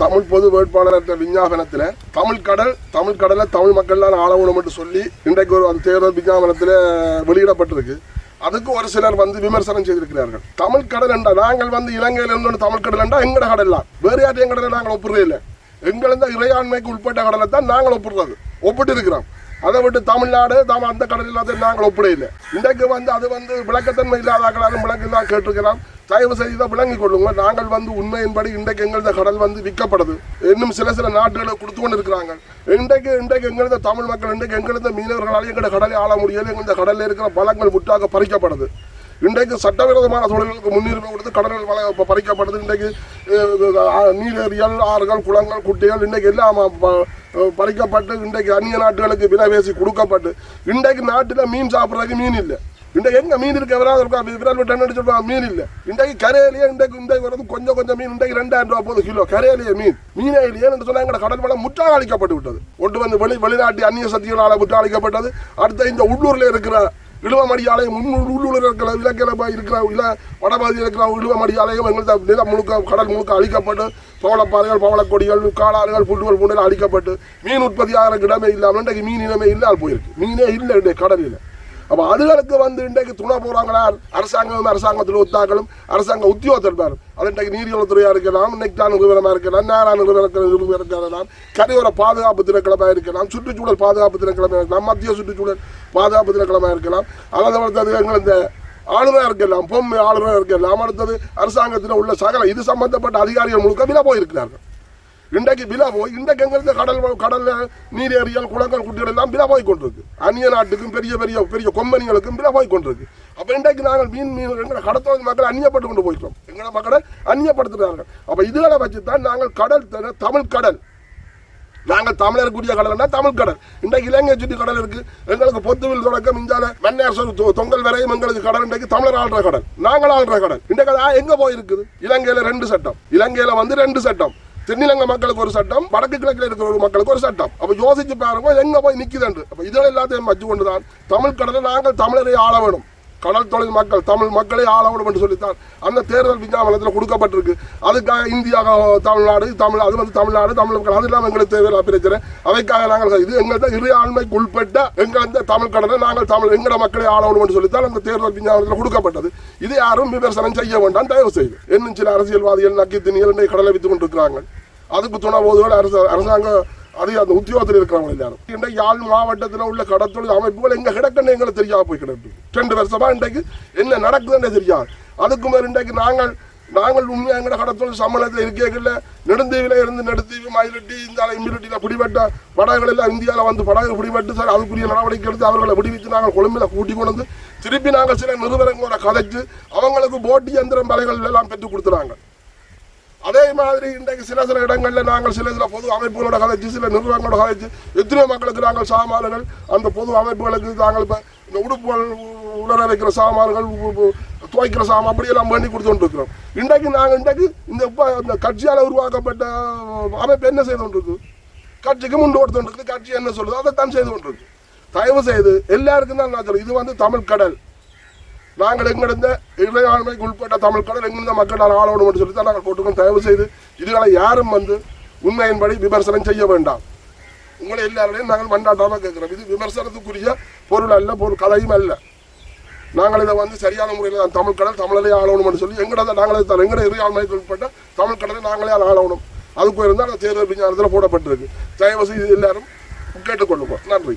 தமிழ் பொது வேட்பாளர் என்ற விஞ்ஞாபனத்தில் தமிழ் கடல் தமிழ் கடலை தமிழ் மக்கள்லாம் ஆளவணும் என்று சொல்லி இன்றைக்கு ஒரு அந்த தேர்தல் விஞ்ஞாபனத்தில் வெளியிடப்பட்டிருக்கு. அதுக்கு ஒரு சிலர் வந்து விமர்சனம் செய்திருக்கிறார்கள். தமிழ் கடல் என்றா நாங்கள் வந்து இலங்கையில் இருந்து தமிழ் கடல் என்றா எங்கட கடல்லாம் வேறு யார்ட்டையும் கடலை நாங்கள் ஒப்புறதே இல்லை. எங்களது இறையாண்மைக்கு உட்பட்ட கடலை தான் நாங்கள் ஒப்புறது. ஒப்பிட்டு இருக்கிறோம். அதை விட்டு தமிழ்நாடு தாம அந்த கடல் இல்லாத நாங்கள் ஒப்பிட இல்லை. இன்றைக்கு வந்து அது வந்து விளக்கத்தன்மை இல்லாத கடலும் விளக்கு தான் கேட்டிருக்கிறோம் தயவு செய்து தான் விளங்கிக் கொள்ளுங்கள் நாங்கள் வந்து உண்மையின்படி இன்றைக்கு எங்களது கடல் வந்து விற்கப்படுது. இன்னும் சில சில நாடுகளை கொடுத்து கொண்டு இருக்கிறாங்க. இன்றைக்கு இன்றைக்கு எங்களது தமிழ் மக்கள் இன்றைக்கு எங்களது மீனவர்களால் எங்களோட கடலை ஆள முடியல எங்களது கடலில் இருக்கிற பழங்கள் முற்றாக பறிக்கப்படுது. இன்றைக்கு சட்டவிரோதமான தொழில்களுக்கு முன்னுரிமை கொடுத்து கடல்கள் வள பறிக்கப்படுது. இன்றைக்கு அஹ், ஆறுகள் குளங்கள் குட்டைகள் இன்றைக்கு எல்லாம் ப- பறிக்கப்பட்டு இன்றைக்கு அந்நிய நாட்டுகளுக்கு விலை பேசி கொடுக்கப்பட்டு. இன்றைக்கு நாட்டில் மீன் சாப்பிட்றதுக்கு மீன் இல்லை. இன்றைக்கு எங்கே மீன் இருக்க? விராது இருக்கா? விரால் விட்டு அடிச்சு மீன் இல்லை. இன்றைக்கு கரையிலேயே இன்றைக்கு இன்றைக்கு வரது கொஞ்சம் கொஞ்சம் மீன். இன்றைக்கு ரெண்டாயிரம் ரூபாய் போகுது கிலோ. கரையிலேயே மீன். மீனே இல்லையே என்று சொன்னால் எங்க கடல் வளம் முற்றாக அழிக்கப்பட்டு விட்டது. ஒன்று வந்து வெளி வெளிநாட்டு அந்நிய சக்திகளால் முற்றாக அழிக்கப்பட்டது அடுத்த இந்த உள்ளூரில் இருக்கிற இழுவமடி ஆலயம் முன்னூறு உள்ளூரில் இருக்கிற இலக்கில இருக்கிற இல வடபாதியில் இருக்கிற இழுவமடி ஆலயம் எங்களுக்கு நிலம் முழுக்க கடல் முழுக்க அழிக்கப்பட்டு பவளப்பாறைகள் பவளக்கொடிகள் காளாறுகள் புல்லுகள் புண்டல் அழிக்கப்பட்டு மீன் உற்பத்தி ஆகிற இடமே இல்லாமல் இன்றைக்கு மீன் இனமே இல்லாமல் போயிருக்கு. மீனே இல்லை இன்றைக்கு கடலில். அப்போ அதுகளுக்கு வந்து இன்றைக்கு துணை போகிறாங்களா அரசாங்கம் அரசாங்கத்தில் ஒத்தாக்களும் அரசாங்க உத்தியோகத்தர் பேர் அது இன்றைக்கு நீதிவளத்துறையாக இருக்கலாம் நெக்டான் நிறுவனமாக இருக்கலாம் நேரா நிறுவனம் இருக்கலாம் கரையோர பாதுகாப்பு திணைக்களமாக இருக்கலாம் சுற்றுச்சூழல் பாதுகாப்பு திணைக்களமாக இருக்கலாம் மத்திய சுற்றுச்சூழல் பாதுகாப்பு திணைக்களமாக இருக்கலாம். அல்லது வளர்த்தது எங்கள் இந்த ஆளுநராக இருக்கலாம் பொம்மை ஆளுநராக இருக்கலாம் அடுத்தது அரசாங்கத்தில் உள்ள சகல இது சம்பந்தப்பட்ட அதிகாரிகள் முழுக்க வில போயிருக்கிறார்கள். இன்றைக்கு விலை போய் இன்றைக்கு எங்களுக்கு கடல் கடல் நீர் நீரேறியல் குளங்கள் குட்டிகள் எல்லாம் விலை போய் கொண்டிருக்கு. அந்நிய நாட்டுக்கும் பெரிய பெரிய பெரிய கொம்பனிகளுக்கும் விலை போய் கொண்டிருக்கு. அப்போ இன்றைக்கு நாங்கள் மீன் மீன் எங்களை கடத்தொழில் மக்களை அந்நியப்பட்டு கொண்டு போயிட்டோம். எங்களை மக்களை அந்நியப்படுத்துகிறார்கள் அப்போ இதுகளை வச்சுதான் நாங்கள் கடல் தர தமிழ் கடல். நாங்கள் தமிழருக்குரிய கடல்னா தமிழ் கடல். இன்றைக்கு இலங்கை சுற்றி கடல் இருக்கு. எங்களுக்கு பொத்துவில் தொடக்கம் இந்தியால மன்னேஸ்வர தொங்கல் வரையும் எங்களுக்கு கடல். இன்றைக்கு தமிழர் ஆள்ற கடல். நாங்கள் ஆள்ற கடல். இன்றைக்கு எங்க போயிருக்குது? இலங்கையில ரெண்டு சட்டம். இலங்கையில வந்து ரெண்டு சட்டம். தென்னிலங்கை மக்களுக்கு ஒரு சட்டம் வடக்கு கிழக்கில் இருக்கிற ஒரு மக்களுக்கு ஒரு சட்டம். அப்ப யோசிச்சு பாருங்க எங்க போய் நிக்குதுண்டு அப்ப இதெல்லாம் எல்லாத்தையும் வச்சு கொண்டுதான். தமிழ் கடலை நாங்கள் தமிழரை ஆள வேணும். கடல் தொழில் மக்கள் தமிழ் மக்களை ஆளவிடும் என்று சொல்லித்தான். அந்த தேர்தல் விஞ்ஞாபனத்தில் கொடுக்கப்பட்டிருக்கு. அதுக்காக இந்தியா தமிழ்நாடு தமிழ் அது வந்து தமிழ்நாடு தமிழ் மக்கள் அது இல்லாமல் எங்களுக்கு தேவையில்லை பிரச்சனை. அவைக்காக நாங்கள் இது எங்கள்கிட்ட இரு ஆண்மைக்கு உள்பட்ட எங்கள் இந்த தமிழ் கடலை நாங்கள் தமிழ் எங்களோட மக்களை ஆளவிடும் என்று சொல்லித்தான் அந்த தேர்தல் விஞ்ஞாபனத்தில் கொடுக்கப்பட்டது. இது யாரும் விமர்சனம் செய்ய வேண்டாம் தயவு செய்து. இன்னும் சில அரசியல்வாதிகள் நக்கி திணிகள் கடலை வித்து கொண்டிருக்கிறாங்க அதுக்கு துணை போதுகள் அரசு அரசாங்கம் அது அந்த உத்தியோகத்தில் இருக்கிறவங்க எல்லாரும். இன்றைக்கு யாழ் மாவட்டத்தில் உள்ள கடத்தொழில் அமைப்புகள் எங்க கிடக்குன்னு எங்களுக்கு தெரியாம போய் கிடக்கு ரெண்டு வருஷமா இன்றைக்கு என்ன நடக்குதுன்னு தெரியாது. அதுக்கு மேல் இன்றைக்கு நாங்கள் நாங்கள் உண்மையாக எங்கட கடத்தொழில் சம்மளத்தில் இருக்கல நெடுந்தீவில இருந்து நெடுந்தீவு மயிலட்டி இந்த இம்மிலிட்டியில் பிடிபட்ட படகுகள் எல்லாம் இந்தியாவில் வந்து படகு பிடிபட்டு சார் அதுக்குரிய நடவடிக்கை எடுத்து அவர்களை விடுவித்து நாங்கள் கொழும்பில் கூட்டி கொண்டு வந்து திருப்பி நாங்கள் சில நிறுவனங்களோட கதைச்சு அவங்களுக்கு போட்டி எந்திரம் வலைகள் எல்லாம் பெற்றுக் கொடுத்துறாங்க. அதே மாதிரி இன்றைக்கு சில சில இடங்களில் நாங்கள் சில சில பொது அமைப்புகளோட கதைச்சு சில நிறுவனங்களோட கதைச்சு எத்தனை மக்களுக்கு நாங்கள் சாமான்கள் அந்த பொது அமைப்புகளுக்கு நாங்கள் இப்போ இந்த உடுப்புகள் உலர வைக்கிற சாமான்கள் துவைக்கிற சாமான் அப்படியெல்லாம் பண்ணி கொடுத்து கொண்டிருக்கிறோம் இன்றைக்கு நாங்கள் இன்றைக்கு இந்த இப்போ இந்த கட்சியால் உருவாக்கப்பட்ட அமைப்பு என்ன செய்து கொண்டிருக்கு? கட்சிக்கு முண்டு கொடுத்து இருக்குது கட்சி என்ன சொல்லுதோ? அதை தான் செய்து கொண்டிருக்கு. தயவு செய்து எல்லாருக்கும் தான் நான் சொல்றேன். இது வந்து தமிழ் கடல். நாங்கள் எங்கிருந்த இறையாண்மைக்கு உட்பட்ட தமிழ் கடல் எங்கிருந்த மக்கள் ஆளோடு சொல்லி தான் நாங்கள் போட்டுக்கோம் தயவு செய்து இதுகளை யாரும் வந்து உண்மையின்படி விமர்சனம் செய்ய வேண்டாம். உங்களை எல்லாரையும் நாங்கள் மண்டாட்டாமல் கேட்குறோம். இது விமர்சனத்துக்குரிய பொருள் அல்ல பொருள் கதையும் அல்ல. நாங்கள் இதை வந்து சரியான முறையில் தான் தமிழ் கடல் தமிழரே ஆளணும்னு சொல்லி எங்கட நாங்களே தான் எங்கட இறையாண்மைக்கு உட்பட்ட தமிழ் கடலை நாங்களே ஆளணும். அதுக்கு இருந்தால் அந்த தேர்தல் விஞ்ஞானத்தில் போடப்பட்டிருக்கு. தயவு செய்து எல்லாரும் கேட்டுக்கொள்ளுங்க. நன்றி.